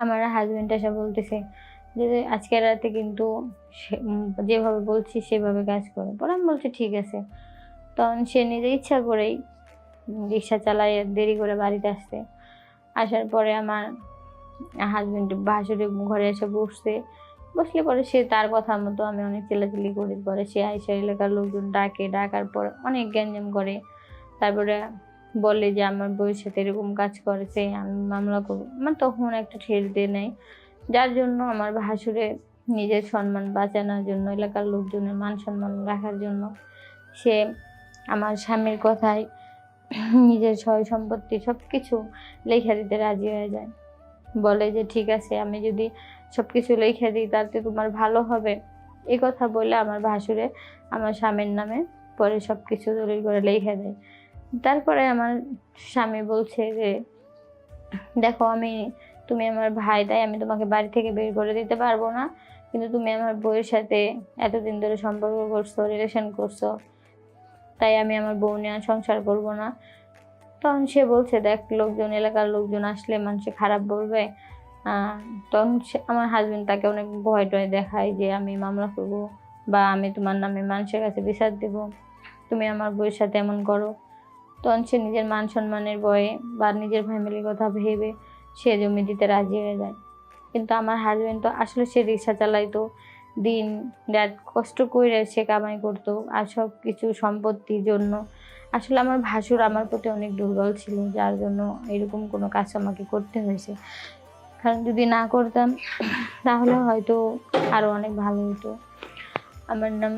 আমার হাজবেন্ড এসে বলতেছে যে আজকে রাতে কিন্তু যেভাবে বলছি সেভাবে কাজ করো। পরে আমি বলছি, ঠিক আছে। তখন সে নিজে ইচ্ছা করেই রিক্সা চালায়, দেরি করে বাড়িতে আসতে আসার পরে আমার হাজবেন্ড ভাসুরে ঘরে এসে বসছে। বসলে পরে সে তার কথা মতো আমি অনেক চিল্লাচিল্লি করি। পরে সে আইসা এলাকার লোকজন ডাকে। ডাকার পর অনেক গ্যাঞ্জাম করে। তারপরে বলে যে আমার বউয়ের সাথে এরকম কাজ করেছে আমি মামলা করব। আমার তখন একটা ঠের দিয়ে নেয়। যার জন্য আমার ভাসুরে নিজের সম্মান বাঁচানোর জন্য, এলাকার লোকজনের মান সম্মান রাখার জন্য, সে আমার স্বামীর কথায় নিজের সয় সম্পত্তি সব কিছু লেখা দিতে রাজি হয়ে যায়। বলে যে, ঠিক আছে, আমি যদি সব কিছু লিখে দিই তাতে তোমার ভালো হবে। এই কথা বলে আমার ভাসুরে আমার স্বামীর নামে পরে সব কিছু দলিল করে লিখে দেয়। তারপরে আমার স্বামী বলছে যে, দেখো, আমি, তুমি আমার ভাই, তাই আমি তোমাকে বাড়ি থেকে বের করে দিতে পারব না। কিন্তু তুমি আমার বউয়ের সাথে এতদিন ধরে সম্পর্ক করছ রিলেশন করছ, তাই আমি আমার বউ নিয়ে সংসার করব না। তখন সে বলছে, দেখ, লোকজন, এলাকার লোকজন আসলে মানুষে খারাপ বলবে। তখন সে- আমার হাজবেন্ড তাকে অনেক ভয় টয় দেখায় যে, আমি মামলা করব বা আমি তোমার নামে মানুষের কাছে বিচার দেব। তুমি আমার বউয়ের সাথে এমন করো। তখন সে নিজের মান সম্মানের ভয়ে বা নিজের ফ্যামিলির কথা ভেবে সে জমি দিতে রাজি হয়ে যায়। কিন্তু আমার হাজব্যান্ড তো আসলে সে রিক্সা চালাইতো, দিন রাত কষ্ট করে সে কামাই করতো আর সব কিছু সম্পত্তির জন্য। আসলে আমার ভাসুর আমার প্রতি অনেক দুর্বল ছিল, যার জন্য এরকম কোনো কাজ আমাকে করতে হয়েছে। কারণ যদি না করতাম, তাহলে হয়তো আরও অনেক ভালো হতো। আমার নাম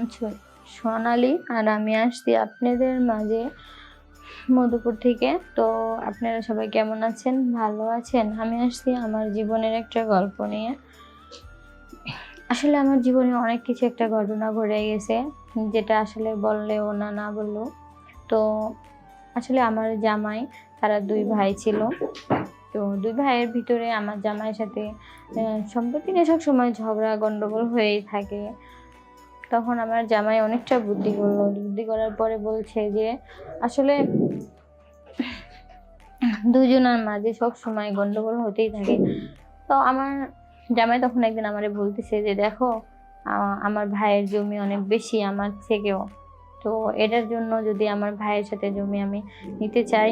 সোনালি। আর আমি আসছি আপনাদের মাঝে মধুপুর থেকে। তো আপনারা সবাই কেমন আছেন? ভালো আছেন? আমি আসছি আমার জীবনের একটা গল্প নিয়ে। আসলে আমার জীবনে অনেক কিছু একটা ঘটনা ঘটে গেছে, যেটা আসলে বললেও না না বলল তো আসলে আমার জামাই, তারা দুই ভাই ছিল। তো দুই ভাইয়ের ভিতরে আমার জামাইয়ের সাথে সম্পত্তি নিয়ে সবসময় ঝগড়া গণ্ডগোল হয়েই থাকে। তখন আমার জামাই অনেকটা বুদ্ধি করল বুদ্ধি করার পরে বলছে যে, আসলে দুজনের মাঝে সব সময় গন্ডগোল হতেই থাকে। তো আমার জামাই তখন একদিন আমারে বলতেছে যে, দেখো আমার ভাইয়ের জমি অনেক বেশি, আমার থেকেও। তো এটার জন্য যদি আমার ভাইয়ের সাথে জমি আমি নিতে চাই,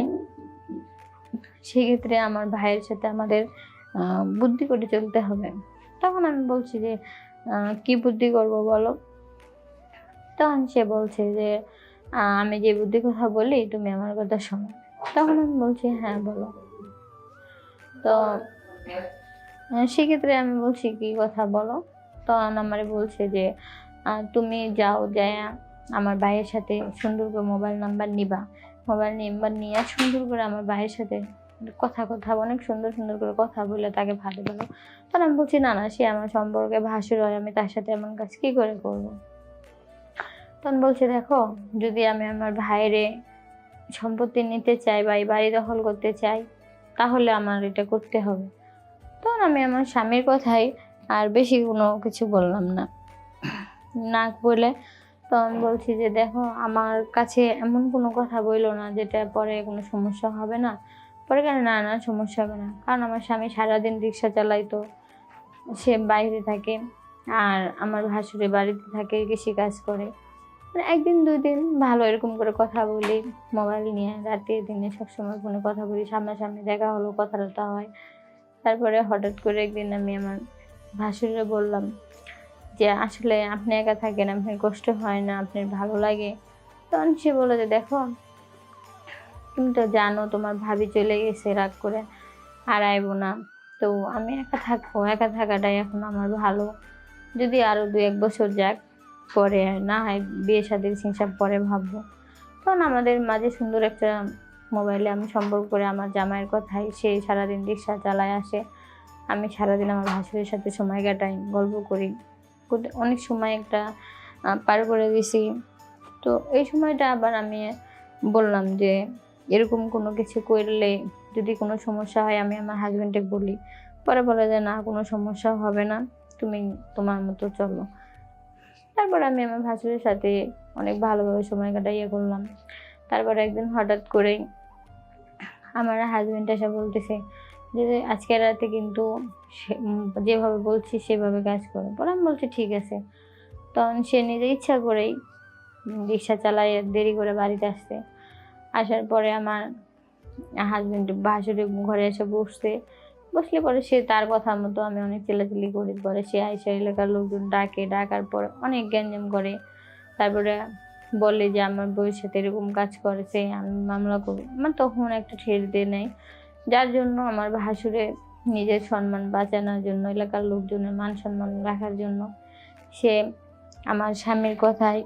সেক্ষেত্রে আমার ভাইয়ের সাথে আমাদের বুদ্ধি করে চলতে হবে। তখন আমি বলছি যে কি বুদ্ধি করব বলো? তখন সে বলছে যে আমি যে বুদ্ধি কথা বলি, তুমি আমার কথা শোনো। তখন আমি বলছি হ্যাঁ বলো। তো সেক্ষেত্রে আমি বলছি, কি কথা বলো? তখন আমার বলছে যে তুমি যাও, যায় আমার ভাইয়ের সাথে সুন্দর করে মোবাইল নাম্বার নিবা। মোবাইল নাম্বার নিয়ে সুন্দর করে আমার ভাইয়ের সাথে কথা কথা, অনেক সুন্দর সুন্দর করে কথা বলে তাকে ভালো ভালো তখন আমি বলছি, না না, সে আমার সম্পর্কে ভাসুর হয়, আমি তার সাথে এমন কাজ কী করে করব? তখন বলছে, দেখো, যদি আমি আমার ভাইয়েরে সম্পত্তি নিতে চাই বা এই বাড়ি দখল করতে চাই, তাহলে আমার এটা করতে হবে। তখন আমি আমার স্বামীর কথাই আর বেশি কোনো কিছু বললাম না। না বলে তখন বলছি যে, দেখো, আমার কাছে এমন কোনো কথা বইলো না যেটা পরে কোনো সমস্যা হবে না। পরে কেন, না না, সমস্যা হবে না। কারণ আমার স্বামী সারাদিন রিক্সা চালাইতো, সে বাইরে থাকে আর আমার ভাসুরে বাড়িতে থাকে কৃষি কাজ করে। মানে একদিন দুই দিন ভালো এরকম করে কথা বলি মোবাইল নিয়ে রাতে দিনে সবসময় ফোনে কথা বলি, সামনাসামনি দেখা হলো কথা টথা হয়। তারপরে হঠাৎ করে একদিন আমি আমার ভাসুরে বললাম যে, আসলে আপনি একা থাকেন, আপনার কষ্ট হয় না, আপনার ভালো লাগে? তখন সে বলে যে, দেখো, তুমি তো জানো, তোমার ভাবি চলে গেছে রাগ করে, আর না। তো আমি একা থাকব, একা থাকাটাই এখন আমার ভালো। যদি আরও দু এক বছর যাক পরে না হয় বিয়ে শাদির হিসাব পরে ভাববো। তখন আমাদের মাঝে সুন্দর একটা মোবাইলে আমি সম্পর্ক করে আমার জামাইয়ের কথাই, সে সারাদিন রিক্সা চালায় আসে। আমি সারাদিন আমার ভাসুরের সাথে সময় কাটাই, গল্প করি। অনেক সময় একটা পার করে দিছি। তো এই সময়টা আবার আমি বললাম যে, এরকম কোনো কিছু করলে যদি কোনো সমস্যা হয় আমি আমার হাজব্যান্ডকে বলি। পরে বলে যে, না, কোনো সমস্যা হবে না। তুমি তোমার মতো চলো। তারপর আমি আমার ভাসুরের সাথে অনেক ভালোভাবে সময় কাটাইয়ে করলাম তারপর একদিন হঠাৎ করেই আমার হাজবেন্ড এসে বলতেছে যে আজকের রাতে কিন্তু যেভাবে বলছি সেভাবে কাজ করো। পরে আমি বলছি, ঠিক আছে। তখন সে নিজে ইচ্ছা করেই রিক্সা চালায় দেরি করে বাড়িতে আসতে আসার পরে আমার হাজব্যান্ড ভাসুরে ঘরে এসে বসতে বসলে পরে সে তার কথা মতো আমি অনেক চিল্লাচিল্লি করি। পরে সে আইসা এলাকার লোকজন ডাকে, ডাকার পরে অনেক গ্যাঞ্জাম করে। তারপরে বলে যে, আমার বউয়ের সাথে এরকম কাজ করেছে আমি মামলা করব। আমার তখন একটা ঠের দিয়ে নেয়। যার জন্য আমার ভাসুরে নিজের সম্মান বাঁচানোর জন্য, এলাকার লোকজনের মান সম্মান রাখার জন্য সে আমার স্বামীর কথায়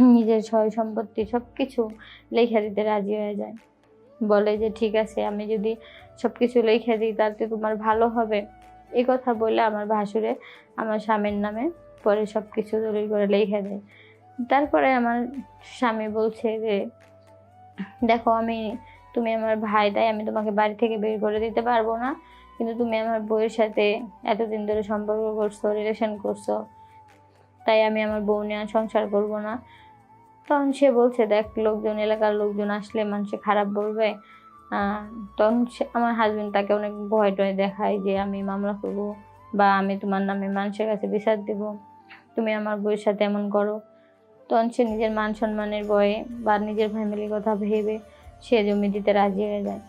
নিজের সয় সম্পত্তি সব কিছু লেখা দিতে রাজি হয়ে যায়। বলে যে, ঠিক আছে, আমি যদি সব কিছু লিখে দিই তাতে তোমার ভালো হবে। এই কথা বলে আমার ভাসুরে আমার স্বামীর নামে পরে সব কিছু দলিল করে লিখে দেয়। তারপরে আমার স্বামী বলছে যে, দেখো, আমি, তুমি আমার ভাই, তাই আমি তোমাকে বাড়ি থেকে বের করে দিতে পারব না, কিন্তু তুমি আমার বউয়ের সাথে এতদিন ধরে সম্পর্ক করছ রিলেশন করছ, তাই আমি আমার বউ নিয়ে সংসার করব না। তখন সে বলছে, দেখ, লোকজন, এলাকার লোকজন আসলে মানুষে খারাপ বলবে। তখন সে- আমার হাজবেন্ড তাকে অনেক ভয় টয় দেখায় যে, আমি মামলা করব বা আমি তোমার নামে মানুষের কাছে বিচার দেব। তুমি আমার বউয়ের সাথে এমন করো। তখন সে নিজের মান সম্মানের ভয়ে বা নিজের ফ্যামিলির কথা ভেবে সে জমি দিতে রাজি হয়ে যায়।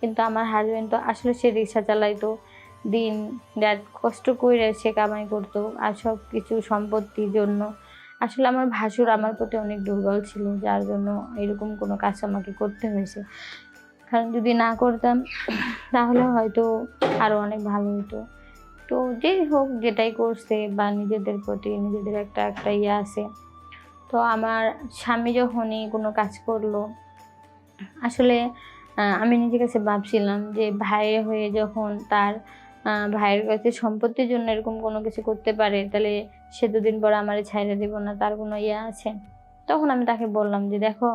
কিন্তু আমার হাজবেন্ড তো আসলে সে রিক্সা চালাইতো। দিন রাত কষ্ট করে সে কামাই করতো আর সব কিছু সম্পত্তির জন্য। আসলে আমার ভাসুর আমার প্রতি অনেক দুর্বল ছিল, যার জন্য এরকম কোনো কাজ আমাকে করতে হয়েছে। কারণ যদি না করতাম, তাহলে হয়তো আরও অনেক ভালো হতো। তো যেই হোক, যেটাই করছে বা নিজেদের প্রতি নিজেদের একটা একটা ইয়ে আছে। তো আমার স্বামী যখনই কোনো কাজ করল, আসলে আমি নিজের কাছে ভাবছিলাম যে ভাইয়ের হয়ে যখন তার ভাইয়ের কাছে সম্পত্তির জন্য এরকম কোনো কিছু করতে পারে, তাহলে সে দুদিন পর আমারে ছাইড়ে দেব না, তার কোনো ইয়ে আছে? তখন আমি তাকে বললাম যে, দেখো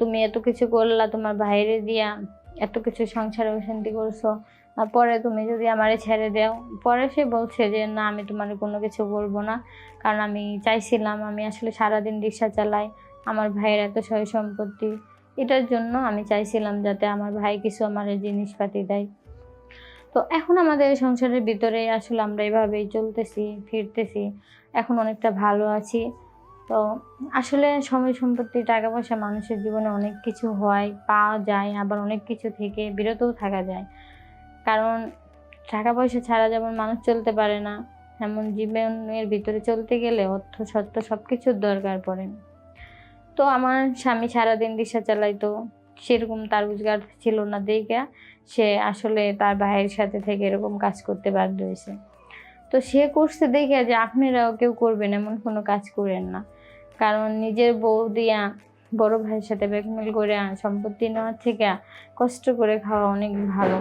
তুমি এত কিছু করলা, তোমার বাইরে দিয়া এত কিছু সংসারে অশান্তি করছ পরে তুমি যদি আমারে ছেড়ে দাও। পরে সে বলছে যে, না, আমি তোমার কোনো কিছু বলব না, কারণ আমি চাইছিলাম, আমি আসলে সারাদিন রিক্সা চালাই, আমার ভাইয়ের এত সয় সম্পত্তি। এটার জন্য আমি চাইছিলাম যাতে আমার ভাই কিছু আমার জিনিসপাতি দেয়। তো এখন আমাদের সংসারের ভিতরে আসলে আমরা এভাবেই চলতেছি, ফিরতেছি, এখন অনেকটা ভালো আছি। তো আসলে সময় সম্পত্তি, টাকা পয়সা মানুষের জীবনে অনেক কিছু হয়, পাওয়া যায়, আবার অনেক কিছু থেকে বিরতও থাকা যায়। কারণ টাকা পয়সা ছাড়া যেমন মানুষ চলতে পারে না এমন জীবনের ভিতরে চলতে গেলে অর্থ সত্য সব কিছুর দরকার পড়ে। তো আমার স্বামী সারাদিন রিক্সা চালাইতো, সেরকম তার রোজগার ছিল না দেখে। সে আসলে তার ভাইয়ের সাথে থেকে এরকম কাজ করতে বাধ্য হয়েছে। তো সে করছে দেখে যে আপনারাও কেউ করবেন এমন কোনো কাজ করেন না। কারণ নিজের বউ দিয়া বড় ভাইয়ের সাথে ব্যাকমেল করে সম্পত্তি নেওয়ার থেকে কষ্ট করে খাওয়া অনেক ভালো।